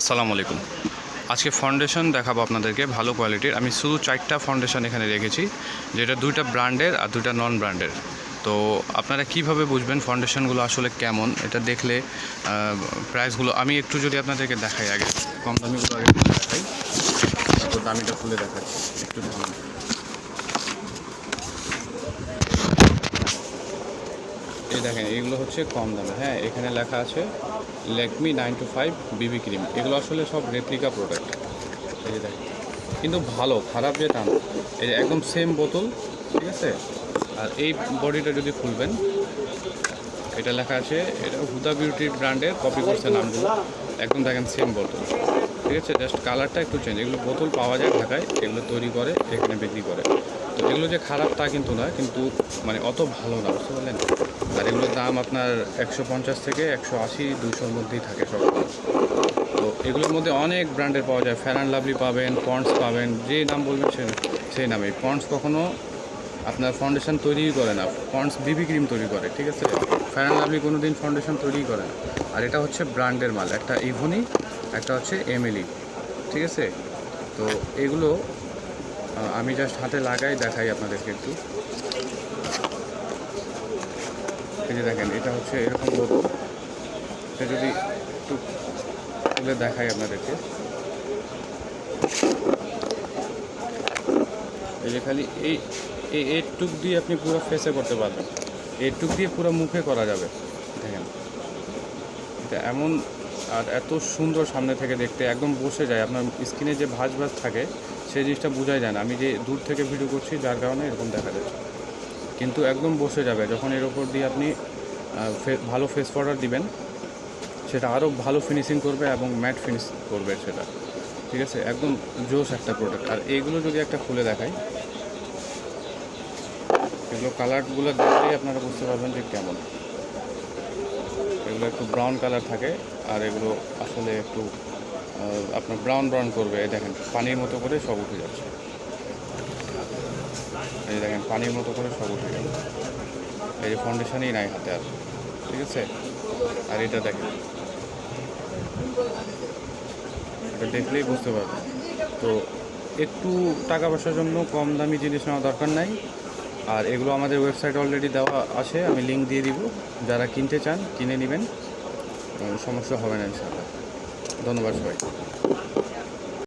আসসালামু আলাইকুম। আজকে ফাউন্ডেশন দেখাবো আপনাদেরকে ভালো কোয়ালিটির আমি শুধু চারটা ফাউন্ডেশন এখানে রেখেছি, যেটা দুইটা ব্র্যান্ডের আর দুইটা নন ব্র্যান্ডের তো আপনারা কীভাবে বুঝবেন ফাউন্ডেশনগুলো আসলে কেমন? এটা দেখলে প্রাইসগুলো আমি একটু যদি আপনাদেরকে দেখাই আগে। কম দামিগুলো আগে দেখাই। দামিটা খুলে দেখাচ্ছি। একটু এই দেখেন, এগুলো হচ্ছে কম দামে। হ্যাঁ এখানে লেখা আছে Lakme nine to five BB cream এগুলো আসলে সব রেপ্লিকা প্রোডাক্ট এই যে দেখেন, কিন্তু ভালো, খারাপ যেটা না এই যে একদম সেম বোতল, ঠিক আছে? আর এই বডিটা যদি খুলবেন, এটা লেখা আছে, এটা হুদা বিউটি ব্র্যান্ডের কপি করছে নামগুলো। একদম দেখেন সেম বোতল। ঠিক আছে? জাস্ট কালারটা একটু চেঞ্জ এগুলো বোতল পাওয়া যায় ঢাকায়, এগুলো তৈরি করে, এখানে বিক্রি করে। এগুলো যে খারাপ তা কিন্তু না, কিন্তু মানে অত ভালো না, বুঝতে পারলেন? আর এগুলোর দাম আপনার একশো পঞ্চাশ থেকে একশো আশি, দুশোর মধ্যেই থাকে সব। তো এগুলোর মধ্যে অনেক ব্র্যান্ডের পাওয়া যায়। ফ্যান লাভলি পাবেন পন্ডস পাবেন, যে নাম বলবেন সে, সেই নামে। পন্ডস কখনও আপনার ফাউন্ডেশন তৈরিই করে না। পন্ডস বিবি ক্রিম তৈরি করে, ঠিক আছে? ফ্যান লাভলি কোনো দিন ফাউন্ডেশন তৈরিই করে না। আর এটা হচ্ছে ব্র্যান্ডের মাল। একটা ইভনি একটা হচ্ছে এমএলই ঠিক আছে? তো এগুলো আমি জাস্ট হাতে লাগাই, দেখাই আপনাদেরকে একটু। এই যে দেখেন, এটা হচ্ছে এরকম বোতল এটা যদি একটু তুলে দেখাই আপনাদেরকে। এই যে খালি এই এই এইটুক দিয়ে আপনি পুরো ফেসে করতে পারবেন। এইটুক দিয়ে পুরো মুখে করা যাবে। দেখেন। এটা এমন আর এত সুন্দর সামনে থেকে দেখতে, একদম বসে যায়। আপনার স্কিনে যে ভাজ ভাজ থাকে, সেই জিনিসটা বোঝাই যায় না। আমি যে দূর থেকে ভিডিও করছি, যার কারণে এরকম দেখা যাচ্ছে। কিন্তু একদম বসে যাবে। যখন এর ওপর দিয়ে আপনি ভালো ফেস পাউডার দিবেন, সেটা আরও ভালো ফিনিশিং করবে এবং ম্যাট ফিনিশ করবে সেটা। ঠিক আছে? একদম জোস একটা প্রোডাক্ট আর এইগুলো যদি একটা খুলে দেখাই, এগুলো কালারগুলো দেখলেই আপনারা বুঝতে পারবেন যে কেমন। এগুলো একটু ব্রাউন কালার থাকে, আর এগুলো আসলে একটু আপনার ব্রাউন ব্রাউন করবে। এই দেখেন, পানির মতো করে সব উঠে যাচ্ছে। এই দেখেন, পানির মতো করে সব উঠে গেল এই যে ফাউন্ডেশনই নাই হাতে আর, ঠিক আছে? আর এটা দেখেন। এটা দেখলেই বুঝতে পারবেন। তো একটু টাকা পয়সার জন্য কম দামি জিনিস নেওয়া দরকার নাই। আর এগুলো আমাদের ওয়েবসাইট অলরেডি দেওয়া আছে, আমি লিঙ্ক দিয়ে দিব। যারা কিনতে চান, কিনে নেবেন। সমস্যা হবে না, ইনশাআল্লাহ। ধন্যবাদ সবাই